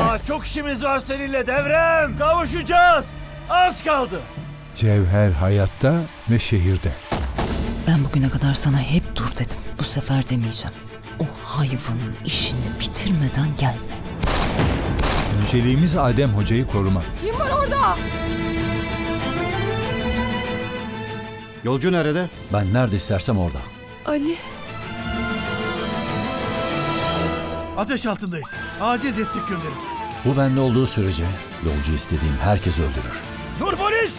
Aa, çok işimiz var seninle devrem. Kavuşacağız. Az kaldı. Cevher hayatta ve şehirde. Ben bugüne kadar sana hep dur dedim. Bu sefer demeyeceğim. O hayvanın işini bitirmeden gelme. Önceliğimiz Adem Hoca'yı korumak. Yolcu nerede? Ben nerede istersem orada. Ali. Ateş altındayız. Acil destek gönderin. Bu bende olduğu sürece yolcu istediğim herkes öldürür. Dur polis.